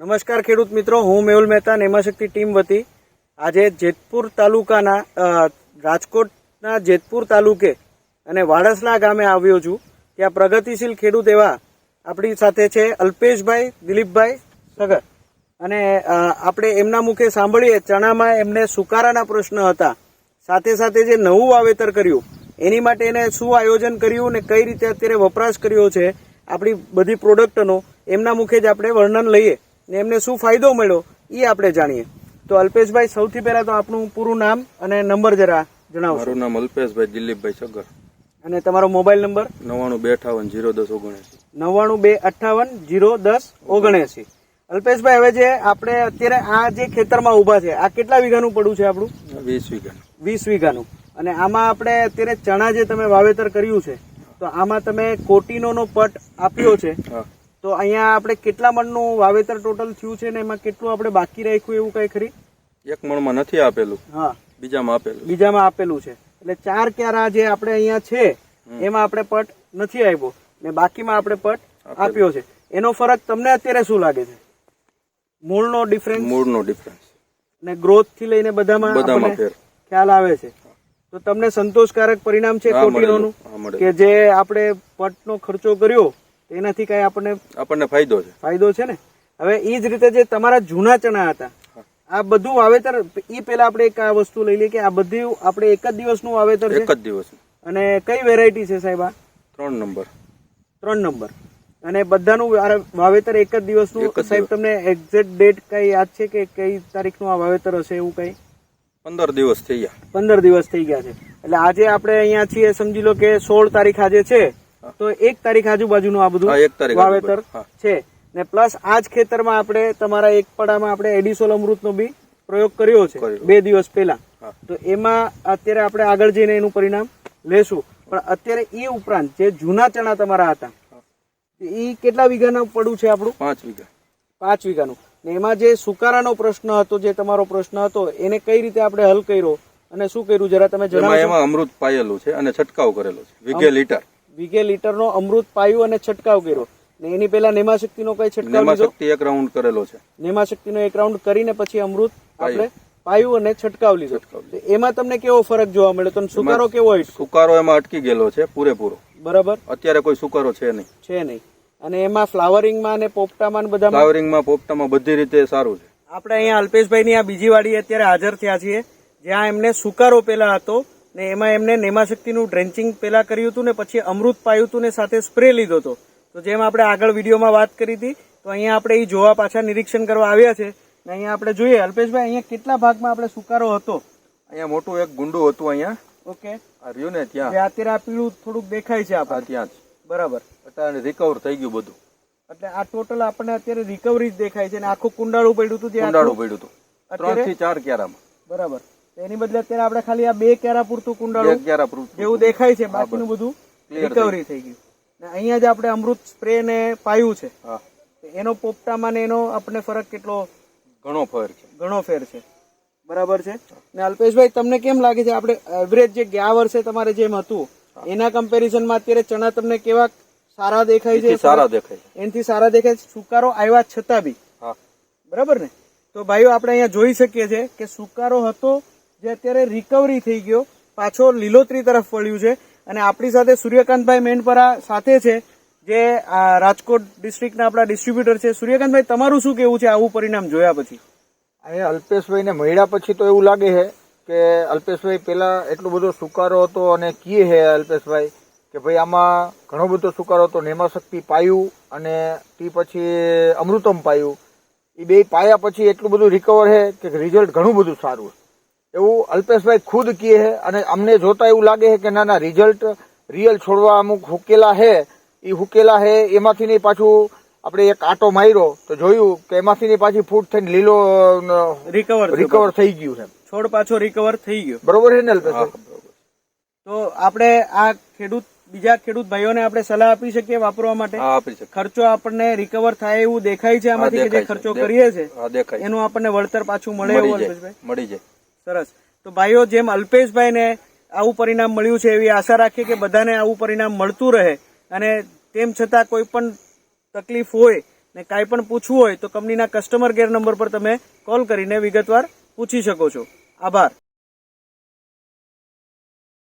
નમસ્કાર ખેડૂત મિત્રો, હું મેહુલ મહેતા, નેમાશક્તિ ટીમ વતી. આજે જેતપુર તાલુકાના રાજકોટના જેતપુર તાલુકે અને વાડસલા ગામે આવ્યો છું, ત્યાં પ્રગતિશીલ ખેડૂત એવા આપણી સાથે છે અલ્પેશભાઈ, દિલીપભાઈ સગર. અને આપણે એમના મુખે સાંભળીએ, ચણામાં એમને સુકારાના પ્રશ્ન હતા. સાથે સાથે જે નવું વાવેતર કર્યું, એની માટે એને શું આયોજન કર્યું ને કઈ રીતે અત્યારે વપરાશ કર્યો છે, આપણી બધી પ્રોડક્ટનો એમના મુખે જ આપણે વર્ણન લઈએ. ને એમને શું ફાયદો મળ્યો એ આપણે જાણીએ. તો અલ્પેશભાઈ સૌથી પહેલા તો આપણું પૂરું નામ અને નંબર જરા જણાવો મારું નામ અલ્પેશભાઈ દિલીપભાઈ સગર અને તમારો મોબાઈલ નંબર? નવાણું બે અઠાવન જીરો દસ ઓગણએંસી નવ્વાણું બે અઠ્ઠાવન જીરો દસ ઓગણએસી અલ્પેશભાઈ હવે જે આપણે અત્યારે આ જે ખેતરમાં ઊભા છે આ કેટલા વીઘાનું પડું છે આપણું? વીસ વીઘાનું. વીસ વીઘાનું. અને આમાં આપણે અત્યારે ચણા જે તમે વાવેતર કર્યું છે તો આમાં તમે કોટીનોનો પટ આપ્યો છે. તો અહીંયા આપણે કેટલા મણનું વાવેતર ટોટલ થયું છે ને એમાં કેટલું આપણે બાકી રાખ્યું એવું કઈ ખરી? એક મણમાં નથી આપેલું. હા. બીજામાં આપેલું. બીજામાં આપેલું છે. એટલે ચાર ક્યારા જે આપણે અહીંયા છે એમાં આપણે પટ નથી આવ્યો ને બાકીમાં આપણે પટ આપ્યો છે. એનો ફરક તમને અત્યારે શું લાગે છે? મૂળનો ડિફરન્સ મૂળનો ડિફરન્સ ને ગ્રોથથી લઈને બધામાં બધામાં ફેર. ખ્યાલ આવે છે. તો તમને સંતોષકારક પરિણામ છે કોટીનોનું. કે જે આપણે પટનો ખર્ચો કર્યો તેનાથી કઈ આપણને આપણને ફાયદો છે. ફાયદો છે ને? હવે એ જ રીતે જે તમારા જૂના ચણા હતા આ બધું વાવેતર એ પેલા આપણે એક આ વસ્તુ લઈ લઈએ કે આ બધું આપણે એક જ દિવસનું વાવેતર એક જ દિવસ. અને કઈ વેરાયટી છે સાહેબ આ? ત્રણ નંબર. ત્રણ નંબર. અને બધાનું વાવેતર એક જ દિવસનું? સાહેબ તમને એક્ઝેક્ટ ડેટ કઈ યાદ છે કે કઈ તારીખનું આ વાવેતર હશે એવું કઈ? પંદર દિવસ થઈ ગયા. પંદર દિવસ થઈ ગયા છે. એટલે આજે આપણે અહીંયા છીએ સમજી લો કે સોળ તારીખ આજે છે. તો એક તારીખ આજુબાજુનું આ બધું વાવેતર છે. ને પ્લસ આ જ ખેતરમાં આપણે તમારા એક પડામાં આપણે એડિસોલ અમૃતનો બી પ્રયોગ કર્યો છે બે દિવસ પહેલા. તો એમાં અત્યારે આપણે આગળ જઈને એનું પરિણામ લેશું. પણ અત્યારે એ ઉપરાંત જે જૂના ચણા તમારા હતા એ કેટલા વીઘાના પડું છે આપણું? પાંચ વીઘા. પાંચ વીઘાનું. ને એમાં જે સુકારાનો પ્રશ્ન હતો જે તમારો પ્રશ્ન હતો એને કઈ રીતે આપણે હલ કર્યો? અને શું કર્યું? જરા તમે જણાવો એમાં અમૃત પાયેલું છે અને છંટકાવ કરેલો છે. વીઘે લીટર. વીઘે લીટરનો અમૃત પાયું અને છંટકાવ કર્યો. ને એની પહેલા નેમાશક્તિનો કઈ છંટકાવ નેમાશક્તિ એક રાઉન્ડ કરેલો છે. નેમાશક્તિનો એક રાઉન્ડ કરીને પછી અમૃત આપણે પાયું અને છંટકાવ લીધો. એમાં તમને કેવો ફરક જોવા મળ્યો? તો સુકારો કેવો હોય? સુકારો એમાં અટકી ગયેલો છે પૂરેપૂરો. બરાબર. અત્યારે કોઈ સુકારો છે નહીં. છે નહીં. અને એમાં ફ્લાવરિંગમાં અને પોપટામાં બધા ફ્લાવરિંગમાં પોપટામાં બધી રીતે સારું છે. આપણે અહીંયા અલ્પેશભાઈની આ બીજી વાડી અત્યારે હાજર થયા છીએ. જ્યાં એમને સુકારો પેલા હતો. ને એમાં એમને નેમાશક્તિનું ડ્રેન્ચિંગ પહેલાં કર્યું હતું ને પછી અમૃત પાયું હતું ને સાથે સ્પ્રે લીધો હતો. તો જેમ આપણે આગળ વિડીયોમાં વાત કરી હતી તો અહીંયા આપણે એ જોવા પાછા નિરીક્ષણ કરવા આવ્યા છે. ને અહીંયા આપણે જોઈએ અલ્પેશભાઈ અહીંયા કેટલા ભાગમાં આપણે સુકારો હતો? અહીંયા મોટું એક ગુંડું હતું અહીંયા. ઓકે. રહ્યું ને ત્યાં. અત્યારે આ પીળું થોડુંક દેખાય છે આ આપણે ત્યાં જ. બરાબર. અત્યારે રિકવર થઈ ગયું બધું. એટલે આ ટોટલ આપણને અત્યારે રિકવરી જ દેખાય છે ને આખું કુંડાળું પડ્યું હતું જે કુંડાળું પડ્યું હતું? ત્રણથી ચાર ક્યારામાં બરાબર. એની બદલે અત્યારે આપણે ખાલી આ બે કેરા પૂરતું કુંડાળું કેરા પૂરતું એવું દેખાય છે બાકીનું બધું રિકવરી થઈ ગયું. ને અહીંયા જ આપણે અમૃત સ્પ્રે ને પાયું છે. એનો પોપટામાં ને એનો આપણને ફરક કેટલો? ઘણો ફેર છે. ઘણો ફેર છે. બરાબર છે? ને અલ્પેશભાઈ તમને કેમ લાગે છે? આપણે એવરેજ જે ગયા વર્ષે તમારે જેમ હતું એના કમ્પેરિઝનમાં અત્યારે ચણા તમને કેવા સારા દેખાય છે? સારા દેખાય એનાથી સારા દેખાય છે? સુકારો આવ્યા છતાં બી. હા. બરાબર ને? તો ભાઈઓ આપણે અહીંયા જોઈ શકીએ છીએ કે સુકારો હતો જે અત્યારે રિકવરી થઈ ગયો, પાછો લીલોતરી તરફ વળ્યું છે. અને આપણી સાથે સૂર્યકાંતભાઈ મેનપરા સાથે છે, જે રાજકોટ ડિસ્ટ્રિક્ટના આપણા ડિસ્ટ્રીબ્યુટર છે. સૂર્યકાંતભાઈ, તમારું શું કેવું છે આવું પરિણામ જોયા પછી? અહીંયા અલ્પેશભાઈને મળ્યા પછી તો એવું લાગે છે કે અલ્પેશભાઈ પહેલાં એટલો બધો સુકારો હતો અને કીએ છે અલ્પેશભાઈ કે ભાઈ આમાં ઘણો બધો સુકારો હતો. નેમાશક્તિ પાયું અને તે પછી અમૃતમ પાયું. એ બે પાયા પછી એટલું બધું રિકવર છે કે રિઝલ્ટ ઘણું બધું સારું એવું અલ્પેશભાઈ ખુદ કહે છે અને અમને જોતા એવું લાગે છે કે ના ના રિઝલ્ટ રિયલ છોડવા અમુક હુકેલા છે. એ હુકેલા છે એમાંથી નહીં પાછું આપણે એક આટો માર્યો તો જોયું કે એમાંથી નહીં પાછી ફૂટ થઈને લીલો રિકવર રિકવર થઈ ગયું છે. છોડ પાછો રિકવર થઈ ગયો. બરોબર છે ને અલ્પેશભાઈ? તો આપણે આ ખેડૂત બીજા ખેડૂત ભાઈઓને આપણે સલાહ આપી શકીએ વાપરવા માટે? આપી ખર્ચો આપણને રિકવર થાય એવું દેખાય છે આમાંથી જે ખર્ચો કરીએ છે? એનું આપણને વળતર પાછું મળે એવું મળી જાય. સરસ. તો ભાઈઓ, જેમ અલ્પેશભાઈને આવું પરિણામ મળ્યું છે, એવી આશા રાખીએ કે બધાને આવું પરિણામ મળતું રહે. અને તેમ છતાં કોઈ પણ તકલીફ હોય ને કાંઈ પણ પૂછવું હોય, તો કંપનીના કસ્ટમર કેર નંબર પર તમે કોલ કરીને વિગતવાર પૂછી શકો છો. આભાર.